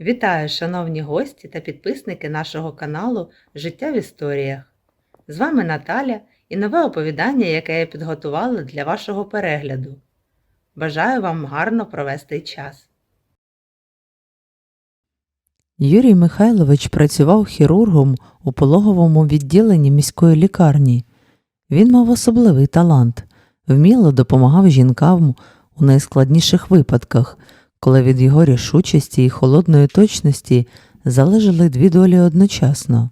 Вітаю, шановні гості та підписники нашого каналу Життя в історіях. З вами Наталя і нове оповідання, яке я підготувала для вашого перегляду. Бажаю вам гарно провести час. Юрій Михайлович працював хірургом у пологовому відділенні міської лікарні. Він мав особливий талант, вміло допомагав жінкам у найскладніших випадках, коли від його рішучості і холодної точності залежали дві долі одночасно.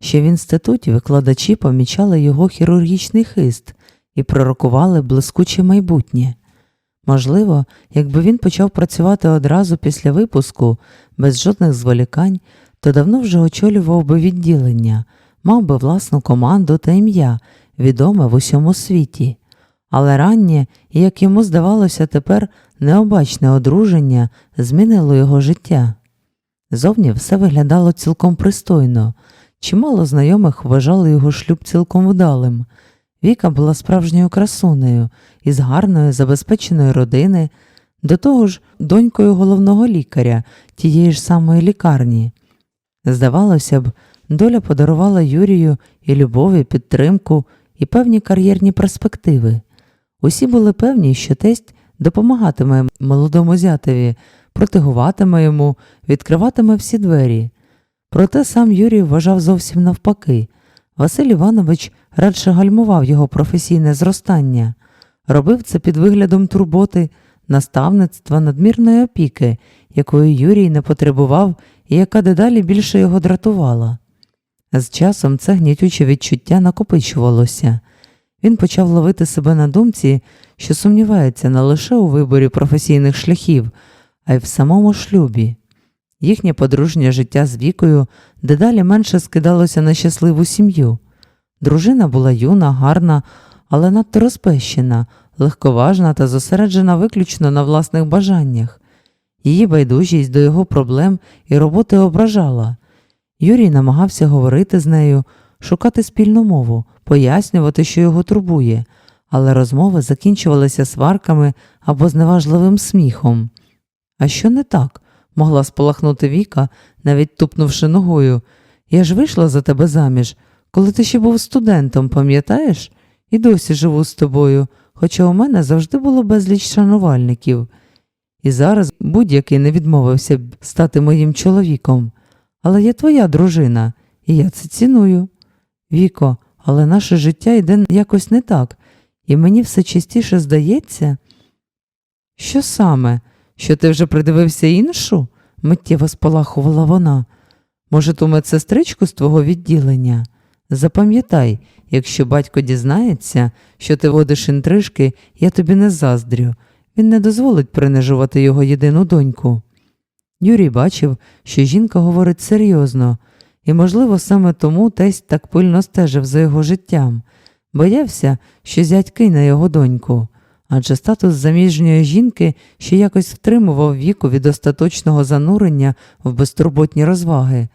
Ще в інституті викладачі помічали його хірургічний хист і пророкували блискуче майбутнє. Можливо, якби він почав працювати одразу після випуску, без жодних зволікань, то давно вже очолював би відділення, мав би власну команду та ім'я, відоме в усьому світі. Але раннє, як йому здавалося тепер, необачне одруження змінило його життя. Зовні все виглядало цілком пристойно, чимало знайомих вважали його шлюб цілком вдалим. Віка була справжньою красунею із гарної, забезпеченої родини, до того ж, донькою головного лікаря тієї ж самої лікарні. Здавалося б, доля подарувала Юрію і любов, і підтримку, і певні кар'єрні перспективи. Усі були певні, що тесть допомагатиме молодому зятеві, протигуватиме йому, відкриватиме всі двері. Проте сам Юрій вважав зовсім навпаки. Василь Іванович радше гальмував його професійне зростання, робив це під виглядом турботи, наставництва, надмірної опіки, якої Юрій не потребував і яка дедалі більше його дратувала. З часом це гнітюче відчуття накопичувалося. Він почав ловити себе на думці, що сумнівається не лише у виборі професійних шляхів, а й в самому шлюбі. Їхнє подружнє життя з вікою дедалі менше скидалося на щасливу сім'ю. Дружина була юна, гарна, але надто розпещена, легковажна та зосереджена виключно на власних бажаннях. Її байдужість до його проблем і роботи ображала. Юрій намагався говорити з нею, шукати спільну мову, пояснювати, що його турбує, але розмови закінчувалися сварками або зневажливим сміхом. А що не так? могла сполахнути Віка, навіть тупнувши ногою. Я ж вийшла за тебе заміж, коли ти ще був студентом, пам'ятаєш? І досі живу з тобою, хоча у мене завжди було безліч шанувальників. І зараз будь-який не відмовився б стати моїм чоловіком. Але я твоя дружина, і я це ціную. Віко, але наше життя йде якось не так, і мені все частіше здається. Що саме? Що ти вже придивився іншу? миттєво спалахувала вона. Може, ту медсестричку з твого відділення? Запам'ятай, якщо батько дізнається, що ти водиш інтрижки, я тобі не заздрю. Він не дозволить принижувати його єдину доньку. Юрій бачив, що жінка говорить серйозно, і, можливо, саме тому тесть так пильно стежив за його життям, боявся, що зять кине його доньку, адже статус заміжньої жінки ще якось втримував віку від остаточного занурення в безтурботні розваги.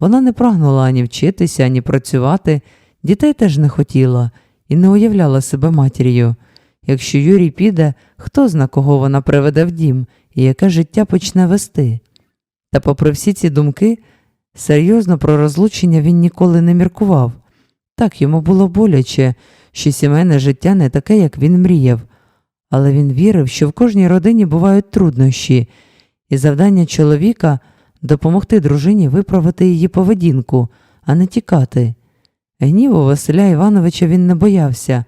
Вона не прагнула ані вчитися, ані працювати, дітей теж не хотіла і не уявляла себе матір'ю. Якщо Юрій піде, хто зна, кого вона приведе в дім і яке життя почне вести. Та, попри всі ці думки, серйозно про розлучення він ніколи не міркував. Так йому було боляче, що сімейне життя не таке, як він мріяв, але він вірив, що в кожній родині бувають труднощі, і завдання чоловіка допомогти дружині виправити її поведінку, а не тікати. Гніву Василя Івановича він не боявся,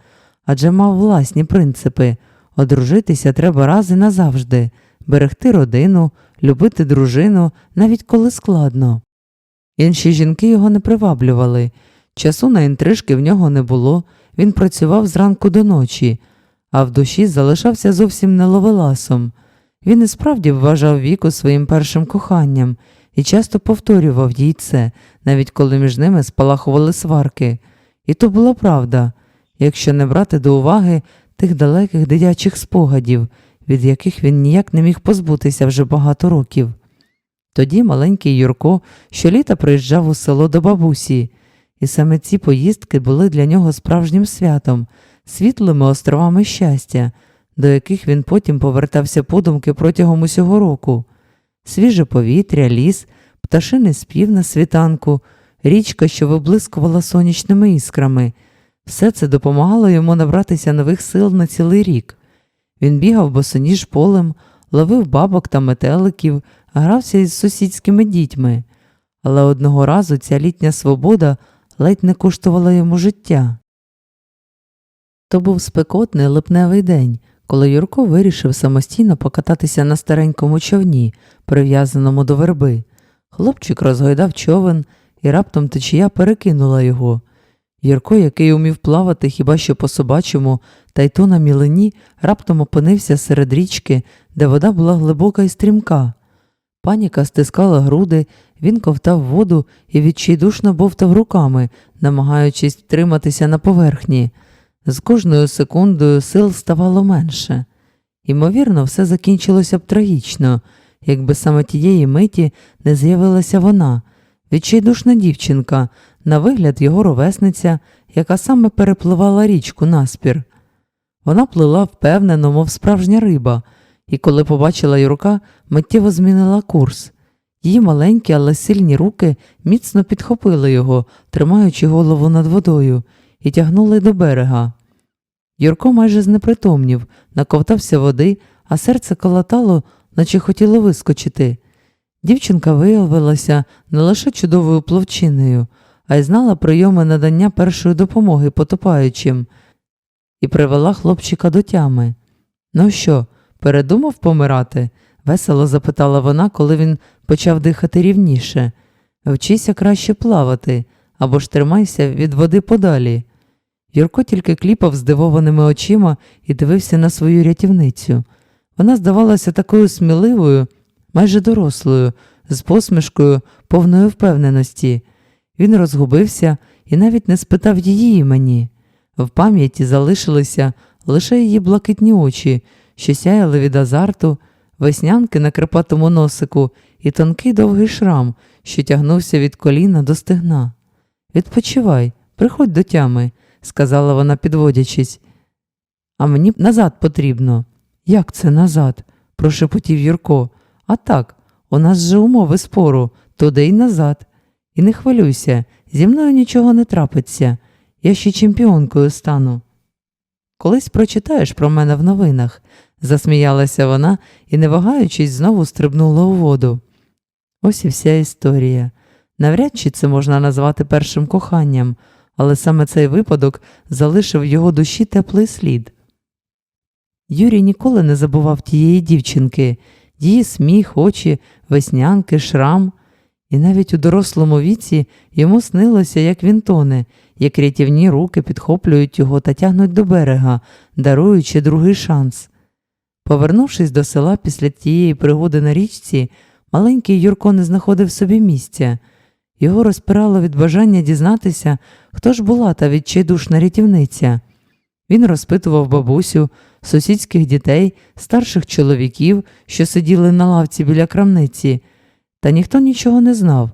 адже мав власні принципи одружитися треба раз і назавжди, берегти родину, любити дружину, навіть коли складно. Інші жінки його не приваблювали, часу на інтрижки в нього не було, він працював зранку до ночі, а в душі залишався зовсім не ловеласом. Він і справді вважав віку своїм першим коханням і часто повторював їй це, навіть коли між ними спалахували сварки. І то була правда, якщо не брати до уваги тих далеких дитячих спогадів, від яких він ніяк не міг позбутися вже багато років. Тоді маленький Юрко щоліта приїжджав у село до бабусі, і саме ці поїздки були для нього справжнім святом, світлими островами щастя, до яких він потім повертався подумки протягом усього року. свіже повітря, ліс, пташиний спів на світанку, річка, що виблискувала сонячними іскрами. Все це допомагало йому набратися нових сил на цілий рік. Він бігав босоніж полем, ловив бабок та метеликів, грався із сусідськими дітьми. Але одного разу ця літня свобода ледь не коштувала йому життя. То був спекотний липневий день, коли Юрко вирішив самостійно покататися на старенькому човні, прив'язаному до верби. Хлопчик розгойдав човен, і раптом течія перекинула його. Юрко, який умів плавати хіба що по собачому, та й то на мілині, раптом опинився серед річки, де вода була глибока і стрімка. Паніка стискала груди, він ковтав воду і відчайдушно бовтав руками, намагаючись втриматися на поверхні. З кожною секундою сил ставало менше. Ймовірно, все закінчилося б трагічно, якби саме тієї миті не з'явилася вона, відчайдушна дівчинка, на вигляд його ровесниця, яка саме перепливала річку наспір. Вона плила впевнено, мов справжня риба, і коли побачила Юрка, миттєво змінила курс. Її маленькі, але сильні руки міцно підхопили його, тримаючи голову над водою, і тягнули до берега. Юрко майже знепритомнів, наковтався води, а серце колотало, наче хотіло вискочити. Дівчинка виявилася не лише чудовою пловчиною, а й знала прийоми надання першої допомоги потопаючим і привела хлопчика до тями. Ну що, передумав помирати? весело запитала вона, коли він почав дихати рівніше. Вчися краще плавати або ж тримайся від води подалі. Юрко тільки кліпав здивованими очима і дивився на свою рятівницю. Вона здавалася такою сміливою, майже дорослою, з посмішкою повної впевненості. Він розгубився і навіть не спитав її імені. В пам'яті залишилися лише її блакитні очі, що сяяли від азарту, веснянки на крипатому носику і тонкий довгий шрам, що тягнувся від коліна до стегна. Відпочивай, приходь до тями, сказала вона, підводячись. А мені назад потрібно. Як це назад? прошепотів Юрко. А так, у нас же умови спору, туди й назад. І не хвилюйся, зі мною нічого не трапиться. Я ще чемпіонкою стану. Колись прочитаєш про мене в новинах, засміялася вона і, не вагаючись, знову стрибнула у воду. Ось і вся історія. Навряд чи це можна назвати першим коханням, але саме цей випадок залишив його душі теплий слід. Юрій ніколи не забував тієї дівчинки, її сміх, очі, веснянки, шрам. І навіть у дорослому віці йому снилося, як він тоне, як рятівні руки підхоплюють його та тягнуть до берега, даруючи другий шанс. Повернувшись до села після тієї пригоди на річці, маленький Юрко не знаходив собі місця. Його розпирало від бажання дізнатися, хто ж була та відчайдушна рятівниця. Він розпитував бабусю, сусідських дітей, старших чоловіків, що сиділи на лавці біля крамниці, та ніхто нічого не знав.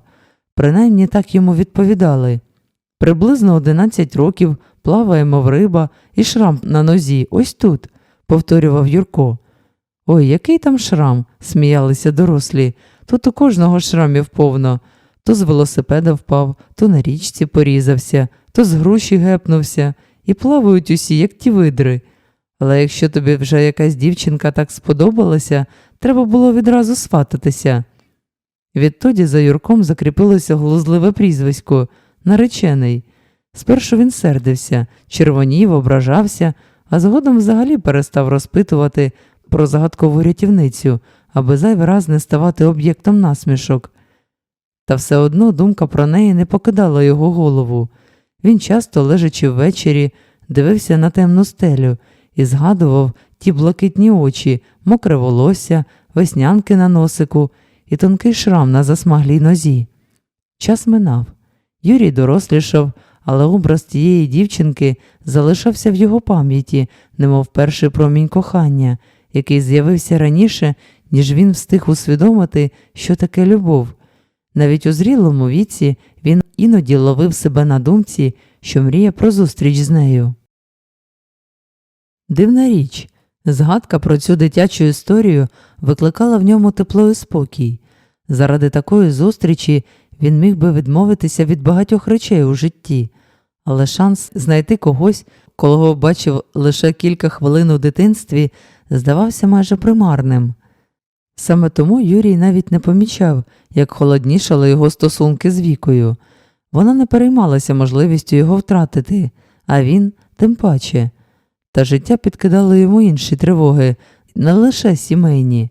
Принаймні так йому відповідали. Приблизно 11 років плаває, мов риба, і шрам на нозі, ось тут, повторював Юрко. Ой, який там шрам, сміялися дорослі. Тут у кожного шрамів повно. То з велосипеда впав, то на річці порізався, то з груші гепнувся, і плавають усі, як ті видри. Але якщо тобі вже якась дівчинка так сподобалася, треба було відразу свататися. Відтоді за Юрком закріпилося глузливе прізвисько наречений. Спершу він сердився, червонів, ображався, а згодом взагалі перестав розпитувати про загадкову рятівницю, аби зайвий раз не ставати об'єктом насмішок. Та все одно думка про неї не покидала його голову. Він часто, лежачи ввечері, дивився на темну стелю і згадував ті блакитні очі, мокре волосся, веснянки на носику і тонкий шрам на засмаглій нозі. Час минав. Юрій дорослішав, але образ тієї дівчинки залишався в його пам'яті, немов перший промінь кохання, який з'явився раніше, ніж він встиг усвідомити, що таке любов. Навіть у зрілому віці він іноді ловив себе на думці, що мріє про зустріч з нею. Дивна річ, згадка про цю дитячу історію викликала в ньому тепло і спокій, Заради такої зустрічі він міг би відмовитися від багатьох речей у житті, але шанс знайти когось, кого бачив лише кілька хвилин у дитинстві, здавався майже примарним. Саме тому Юрій навіть не помічав, як холоднішали його стосунки з вікою. Вона не переймалася можливістю його втратити, а він тим паче. Та життя підкидало йому інші тривоги, не лише сімейні.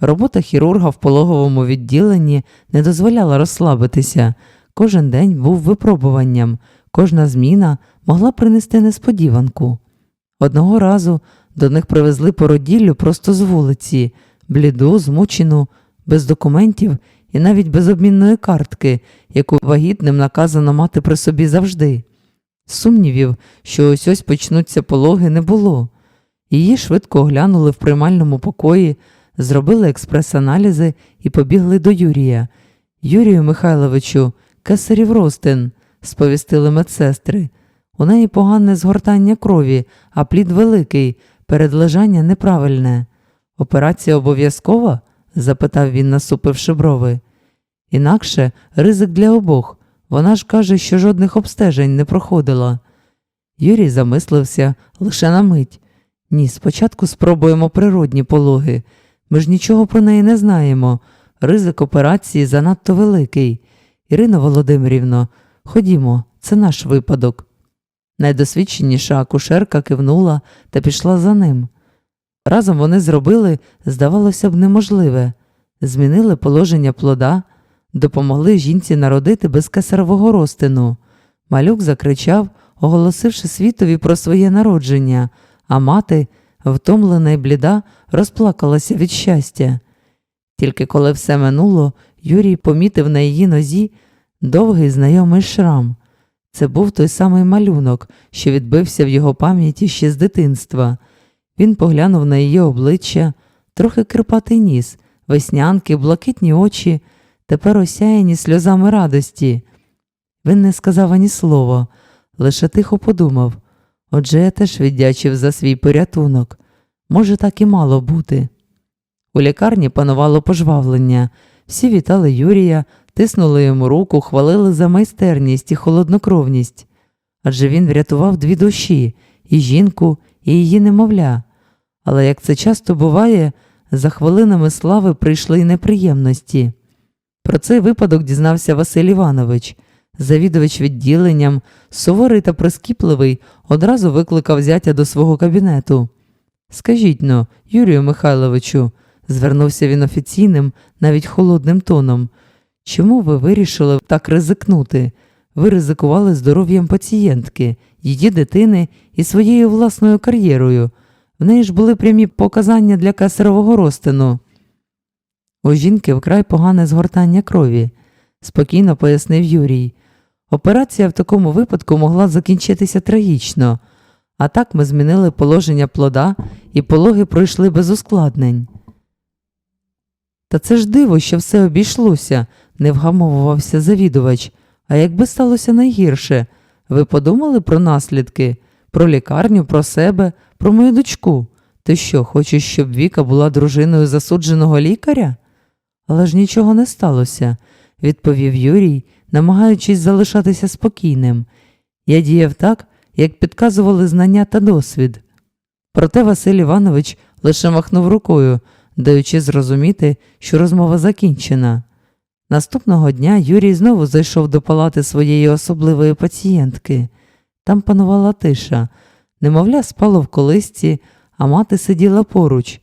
Робота хірурга в пологовому відділенні не дозволяла розслабитися. Кожен день був випробуванням, кожна зміна могла принести несподіванку. Одного разу до них привезли породіллю просто з вулиці, бліду, змучену, без документів і навіть без обмінної картки, яку вагітним наказано мати при собі завжди. Сумнівів, що ось ось почнуться пологи, не було. Її швидко оглянули в приймальному покої, зробили експрес-аналізи і побігли до Юрія. Юрію Михайловичу, кесарів ростин, сповістили медсестри. У неї погане згортання крові, а плід великий, передлежання неправильне. Операція обов'язкова? запитав він, насупивши брови. Інакше ризик для обох. Вона ж каже, що жодних обстежень не проходила. Юрій замислився лише на мить. Ні, спочатку спробуємо природні пологи. Ми ж нічого про неї не знаємо. Ризик операції занадто великий. Ірина Володимирівно, ходімо, це наш випадок. Найдосвідченіша акушерка кивнула та пішла за ним. Разом вони зробили, здавалося б, неможливе змінили положення плода, допомогли жінці народити без кесарового розтину. Малюк закричав, оголосивши світові про своє народження, а мати, втомлена й бліда, розплакалася від щастя. Тільки коли все минуло, Юрій помітив на її нозі довгий знайомий шрам. Це був той самий малюнок, що відбився в його пам'яті ще з дитинства. Він поглянув на її обличчя, трохи кирпатий ніс, веснянки, блакитні очі, тепер осяяні сльозами радості. Він не сказав ані слова, лише тихо подумав отже, я теж віддячив за свій порятунок. Може, так і мало бути. У лікарні панувало пожвавлення. Всі вітали Юрія, тиснули йому руку, хвалили за майстерність і холоднокровність. Адже він врятував дві душі і жінку, і її немовля. Але як це часто буває, за хвилинами слави прийшли й неприємності. Про цей випадок дізнався Василь Іванович. Завідувач відділенням, суворий та прискіпливий, одразу викликав зятя до свого кабінету. Скажіть но, Юрію Михайловичу, звернувся він офіційним, навіть холодним тоном. Чому ви вирішили так ризикнути? Ви ризикували здоров'ям пацієнтки, її дитини і своєю власною кар'єрою. В неї ж були прямі показання для кесарового розтину. У жінки вкрай погане згортання крові, спокійно пояснив Юрій. Операція в такому випадку могла закінчитися трагічно, а так ми змінили положення плода і пологи пройшли без ускладнень. Та це ж диво, що все обійшлося, не вгамовувався завідувач. А якби сталося найгірше, ви подумали про наслідки, про лікарню, про себе, про мою дочку? Ти що, хочеш, щоб Віка була дружиною засудженого лікаря? Але ж нічого не сталося, відповів Юрій, намагаючись залишатися спокійним. Я діяв так, як підказували знання та досвід. Проте Василь Іванович лише махнув рукою, даючи зрозуміти, що розмова закінчена. Наступного дня Юрій знову зайшов до палати своєї особливої пацієнтки. Там панувала тиша. Немовля спало в колисці, а мати сиділа поруч.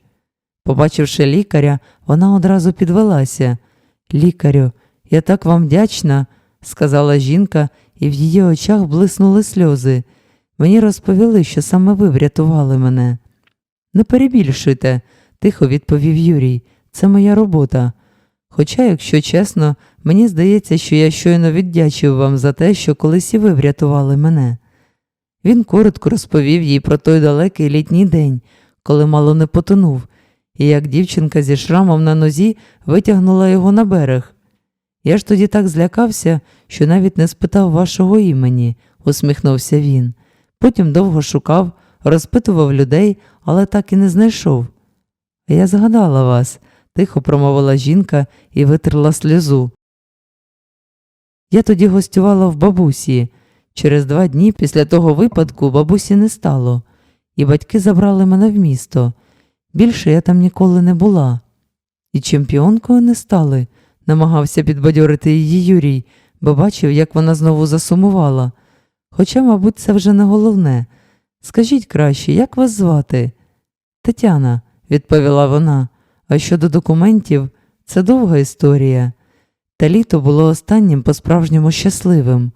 Побачивши лікаря, вона одразу підвелася. Лікарю, я так вам вдячна, сказала жінка, і в її очах блиснули сльози. Мені розповіли, що саме ви врятували мене. Не перебільшуйте, тихо відповів Юрій. Це моя робота. Хоча, якщо чесно, мені здається, що я щойно віддячив вам за те, що колись і ви врятували мене. Він коротко розповів їй про той далекий літній день, коли мало не потонув, і як дівчинка зі шрамом на нозі витягнула його на берег. Я ж тоді так злякався, що навіть не спитав вашого імені, усміхнувся він. Потім довго шукав, розпитував людей, але так і не знайшов. Я згадала вас, тихо промовила жінка і витерла сльозу. Я тоді гостювала в бабусі. Через два дні після того випадку бабусі не стало, і батьки забрали мене в місто. Більше я там ніколи не була. І чемпіонкою не стали, намагався підбадьорити її Юрій, бо бачив, як вона знову засумувала. Хоча, мабуть, це вже не головне. Скажіть краще, як вас звати? Тетяна, відповіла вона, а щодо документів, це довга історія. Та літо було останнім по-справжньому щасливим.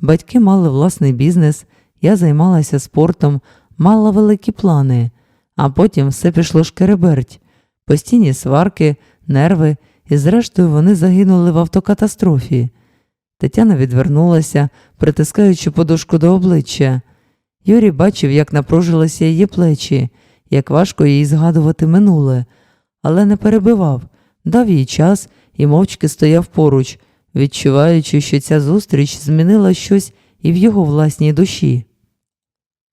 Батьки мали власний бізнес, я займалася спортом, мала великі плани, а потім все пішло шкереберть, постійні сварки, нерви, і зрештою вони загинули в автокатастрофі. Тетяна відвернулася, притискаючи подушку до обличчя. Юрій бачив, як напружилися її плечі, як важко їй згадувати минуле, але не перебивав, дав їй час і мовчки стояв поруч, відчуваючи, що ця зустріч змінила щось і в його власній душі.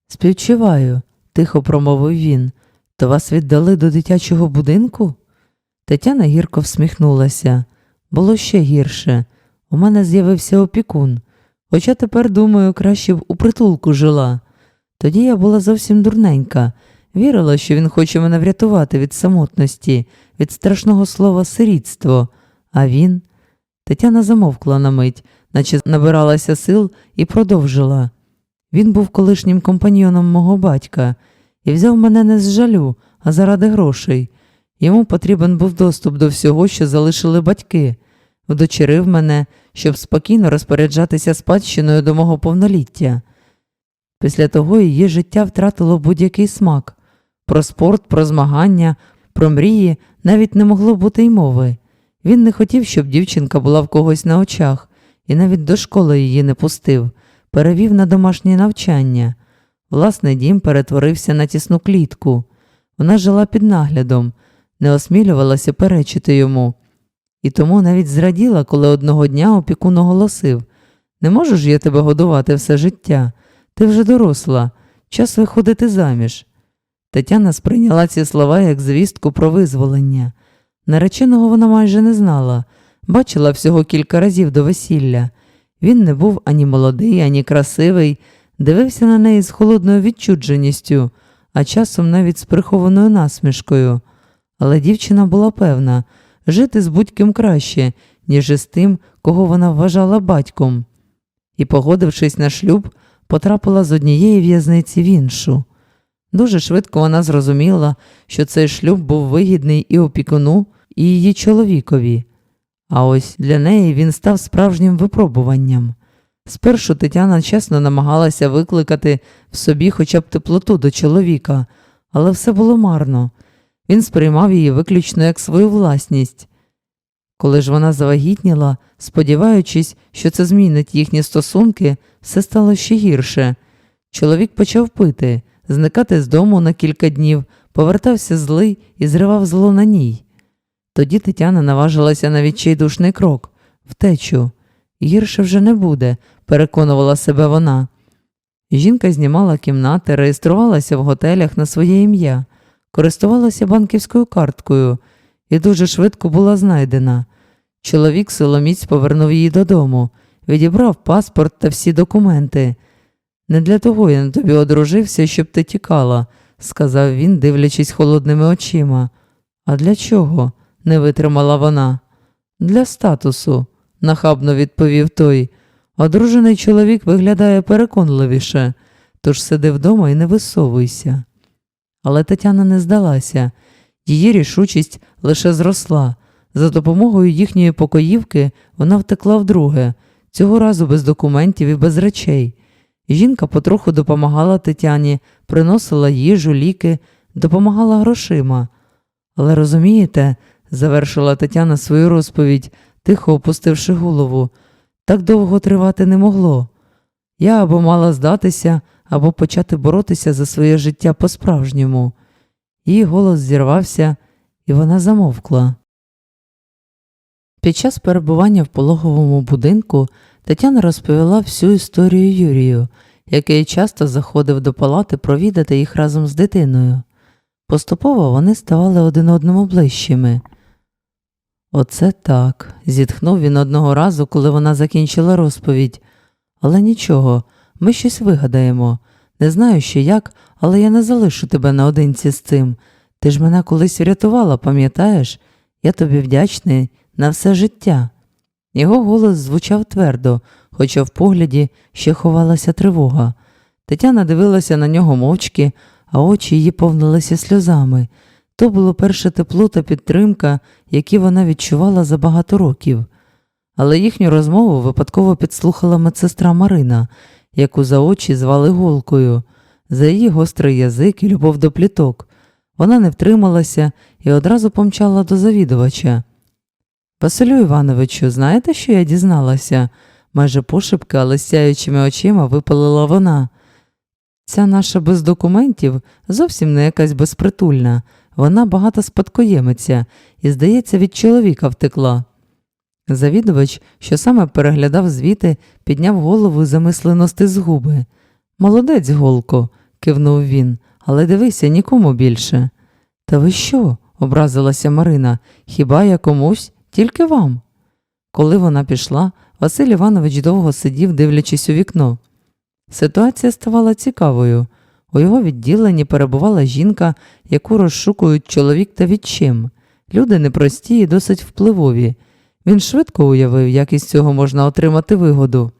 Співчуваю, тихо промовив він. То вас віддали до дитячого будинку? Тетяна гірко всміхнулася. Було ще гірше. У мене з'явився опікун, хоча тепер, думаю, краще б у притулку жила. Тоді я була зовсім дурненька, вірила, що він хоче мене врятувати від самотності, від страшного слова сирітство. А він. Тетяна замовкла на мить, наче набиралася сил і продовжила. Він був колишнім компаньйоном мого батька і взяв мене не з жалю, а заради грошей. Йому потрібен був доступ до всього, що залишили батьки, вдочерив мене, щоб спокійно розпоряджатися спадщиною до мого повноліття. Після того її життя втратило будь-який смак. Про спорт, про змагання, про мрії навіть не могло бути й мови. Він не хотів, щоб дівчинка була в когось на очах, і навіть до школи її не пустив, перевів на домашнє навчання. Власний дім перетворився на тісну клітку. Вона жила під наглядом, не осмілювалася перечити йому. І тому навіть зраділа, коли одного дня опікун оголосив Не можу ж я тебе годувати все життя. Ти вже доросла, час виходити заміж. Тетяна сприйняла ці слова як звістку про визволення. Нареченого вона майже не знала, бачила всього кілька разів до весілля. Він не був ані молодий, ані красивий, дивився на неї з холодною відчудженістю, а часом навіть з прихованою насмішкою. Але дівчина була певна жити з будь-ким краще, ніж із тим, кого вона вважала батьком. І, погодившись на шлюб, потрапила з однієї в'язниці в іншу. Дуже швидко вона зрозуміла, що цей шлюб був вигідний і опікуну, і її чоловікові. А ось для неї він став справжнім випробуванням. Спершу Тетяна чесно намагалася викликати в собі хоча б теплоту до чоловіка, але все було марно. Він сприймав її виключно як свою власність. Коли ж вона завагітніла, сподіваючись, що це змінить їхні стосунки, все стало ще гірше. Чоловік почав пити, зникати з дому на кілька днів, повертався злий і зривав зло на ній. Тоді Тетяна наважилася на відчайдушний крок втечу. Гірше вже не буде, переконувала себе вона. Жінка знімала кімнати, реєструвалася в готелях на своє ім'я, користувалася банківською карткою і дуже швидко була знайдена. Чоловік силоміць повернув її додому, відібрав паспорт та всі документи. Не для того я на тобі одружився, щоб ти тікала, сказав він, дивлячись холодними очима. А для чого? не витримала вона. Для статусу, нахабно відповів той. Одружений чоловік виглядає переконливіше, тож сиди вдома і не висовуйся. Але Тетяна не здалася, її рішучість лише зросла. За допомогою їхньої покоївки вона втекла вдруге, цього разу без документів і без речей. Жінка потроху допомагала Тетяні, приносила їжу, ліки, допомагала грошима. Але розумієте, завершила Тетяна свою розповідь, тихо опустивши голову, так довго тривати не могло. Я або мала здатися, або почати боротися за своє життя по-справжньому. Її голос зірвався, і вона замовкла. Під час перебування в пологовому будинку Тетяна розповіла всю історію Юрію, який часто заходив до палати провідати їх разом з дитиною. Поступово вони ставали один одному ближчими. Оце так. зітхнув він одного разу, коли вона закінчила розповідь. Але нічого, ми щось вигадаємо. Не знаю ще як, але я не залишу тебе наодинці з цим. Ти ж мене колись врятувала, пам'ятаєш? Я тобі вдячний на все життя. Його голос звучав твердо, хоча в погляді ще ховалася тривога. Тетяна дивилася на нього мовчки, а очі її повнилися сльозами. То було перше тепло та підтримка, які вона відчувала за багато років. Але їхню розмову випадково підслухала медсестра Марина, яку за очі звали голкою, за її гострий язик і любов до пліток. Вона не втрималася і одразу помчала до завідувача. Василю Івановичу, знаєте, що я дізналася? майже пошепки, але сяючими очима випалила вона. Ця наша без документів зовсім не якась безпритульна. Вона багата спадкоємиця і, здається, від чоловіка втекла. Завідувач, що саме переглядав звіти, підняв голову і замислено стис губи. Молодець, голко, кивнув він, але дивися нікому більше. Та ви що? образилася Марина. Хіба я комусь? Тільки вам. Коли вона пішла, Василь Іванович довго сидів, дивлячись у вікно. Ситуація ставала цікавою. У його відділенні перебувала жінка, яку розшукують чоловік та відчим. Люди непрості і досить впливові. Він швидко уявив, як із цього можна отримати вигоду.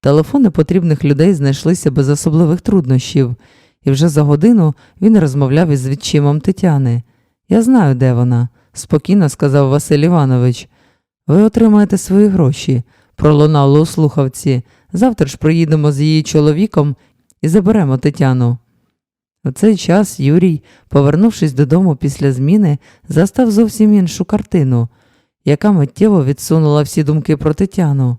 Телефони потрібних людей знайшлися без особливих труднощів, і вже за годину він розмовляв із відчимом Тетяни. Я знаю, де вона, спокійно сказав Василь Іванович. Ви отримаєте свої гроші, пролунало у слухавці. Завтра ж приїдемо з її чоловіком і заберемо Тетяну. У цей час Юрій, повернувшись додому після зміни, застав зовсім іншу картину, яка миттєво відсунула всі думки про Тетяну.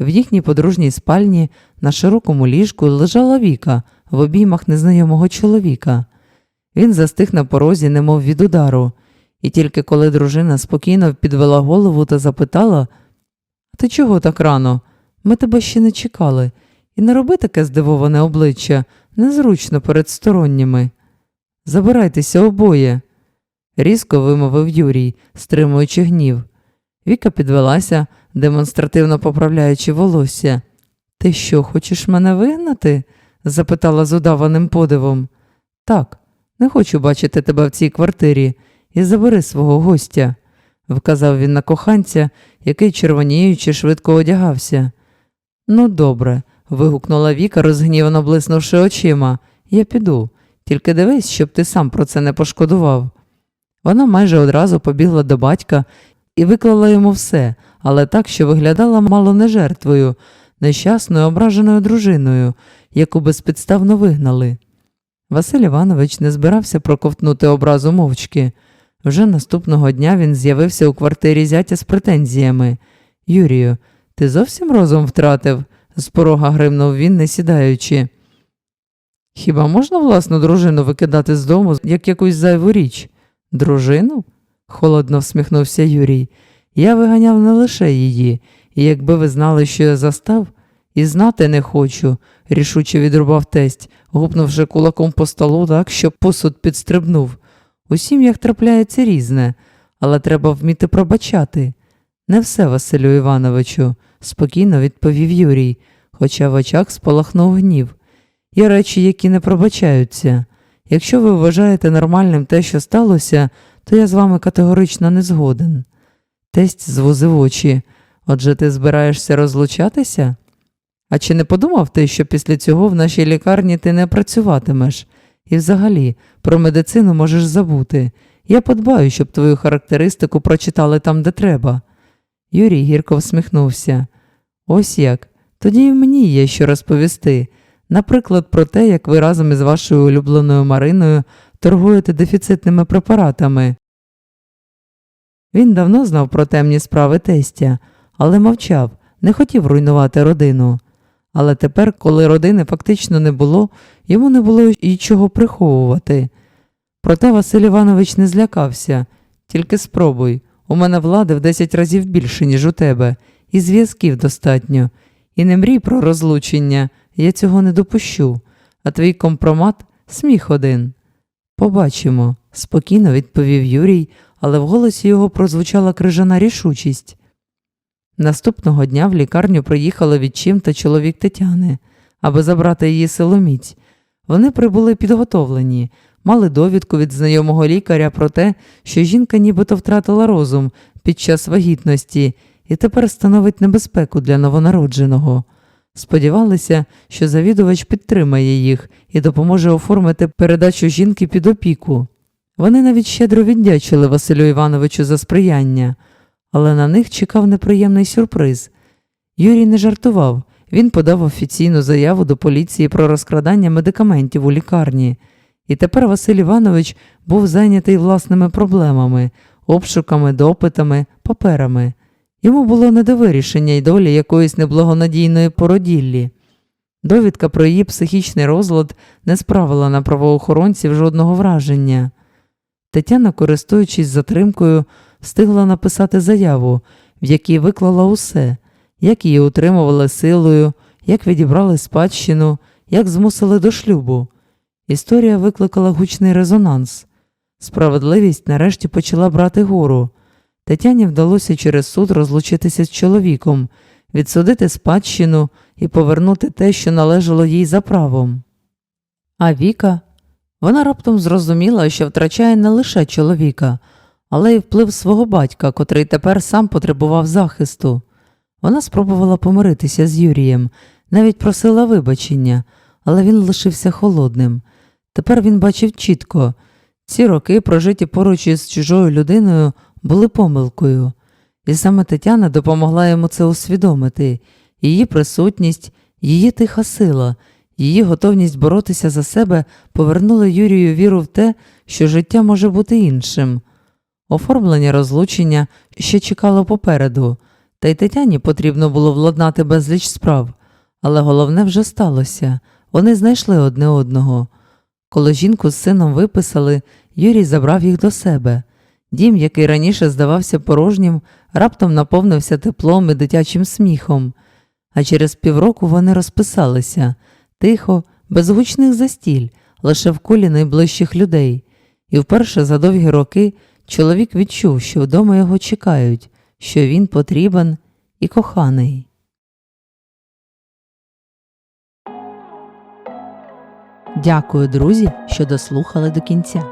В їхній подружній спальні на широкому ліжку лежала Віка в обіймах незнайомого чоловіка. Він застиг на порозі, немов від удару, і тільки коли дружина спокійно підвела голову та запитала Ти чого так рано? Ми тебе ще не чекали, і не роби таке здивоване обличчя, незручно перед сторонніми. Забирайтеся обоє, різко вимовив Юрій, стримуючи гнів. Віка підвелася, демонстративно поправляючи волосся. Ти що, хочеш мене вигнати? запитала з удаваним подивом. Так, не хочу бачити тебе в цій квартирі і забери свого гостя, вказав він на коханця, який червоніючи швидко одягався. Ну, добре, вигукнула Віка, розгнівано блиснувши очима. Я піду, тільки дивись, щоб ти сам про це не пошкодував. Вона майже одразу побігла до батька і виклала йому все, але так, що виглядала мало не жертвою, нещасною ображеною дружиною, яку безпідставно вигнали. Василь Іванович не збирався проковтнути образу мовчки. Вже наступного дня він з'явився у квартирі зятя з претензіями. Юрію, ти зовсім розум втратив? з порога гримнув він, не сідаючи. Хіба можна власну дружину викидати з дому як якусь зайву річ? Дружину? Холодно всміхнувся Юрій. Я виганяв не лише її, і якби ви знали, що я застав, і знати не хочу, рішуче відрубав тесть, гупнувши кулаком по столу так, щоб посуд підстрибнув. У сім'ях трапляється різне, але треба вміти пробачати. Не все, Василю Івановичу, спокійно відповів Юрій, хоча в очах спалахнув гнів. Є речі, які не пробачаються. Якщо ви вважаєте нормальним те, що сталося, то я з вами категорично не згоден. Тесть звузив очі. Отже, ти збираєшся розлучатися? А чи не подумав ти, що після цього в нашій лікарні ти не працюватимеш? І взагалі, про медицину можеш забути. Я подбаю, щоб твою характеристику прочитали там, де треба. Юрій гірко всміхнувся. Ось як. Тоді і мені є що розповісти. Наприклад, про те, як ви разом із вашою улюбленою Мариною торгуєте дефіцитними препаратами. Він давно знав про темні справи тестя, але мовчав, не хотів руйнувати родину. Але тепер, коли родини фактично не було, йому не було і чого приховувати. Проте Василь Іванович не злякався. Тільки спробуй. У мене влади в десять разів більше, ніж у тебе, і зв'язків достатньо. І не мрій про розлучення, я цього не допущу, а твій компромат сміх один. Побачимо, спокійно відповів Юрій, але в голосі його прозвучала крижана рішучість. Наступного дня в лікарню приїхали відчим та чоловік Тетяни, аби забрати її силоміць. Вони прибули підготовлені, мали довідку від знайомого лікаря про те, що жінка нібито втратила розум під час вагітності і тепер становить небезпеку для новонародженого. Сподівалися, що завідувач підтримає їх і допоможе оформити передачу жінки під опіку. Вони навіть щедро віддячили Василю Івановичу за сприяння, але на них чекав неприємний сюрприз. Юрій не жартував, він подав офіційну заяву до поліції про розкрадання медикаментів у лікарні. І тепер Василь Іванович був зайнятий власними проблемами, обшуками, допитами, паперами. Йому було не до вирішення й долі якоїсь неблагонадійної породіллі. Довідка про її психічний розлад не справила на правоохоронців жодного враження. Тетяна, користуючись затримкою, встигла написати заяву, в якій виклала усе, як її утримували силою, як відібрали спадщину, як змусили до шлюбу. Історія викликала гучний резонанс. Справедливість нарешті почала брати гору. Тетяні вдалося через суд розлучитися з чоловіком, відсудити спадщину і повернути те, що належало їй за правом. А Віка, вона раптом зрозуміла, що втрачає не лише чоловіка, але й вплив свого батька, котрий тепер сам потребував захисту. Вона спробувала помиритися з Юрієм, навіть просила вибачення, але він лишився холодним. Тепер він бачив чітко ці роки, прожиті поруч із чужою людиною, були помилкою, і саме Тетяна допомогла йому це усвідомити. Її присутність, її тиха сила, її готовність боротися за себе повернули Юрію віру в те, що життя може бути іншим. Оформлення розлучення ще чекало попереду, та й Тетяні потрібно було владнати безліч справ, але головне вже сталося вони знайшли одне одного. Коли жінку з сином виписали, Юрій забрав їх до себе. Дім, який раніше здавався порожнім, раптом наповнився теплом і дитячим сміхом. А через півроку вони розписалися тихо, без гучних застіль, лише в колі найближчих людей. І вперше за довгі роки чоловік відчув, що вдома його чекають, що він потрібен і коханий. Дякую, друзі, що дослухали до кінця.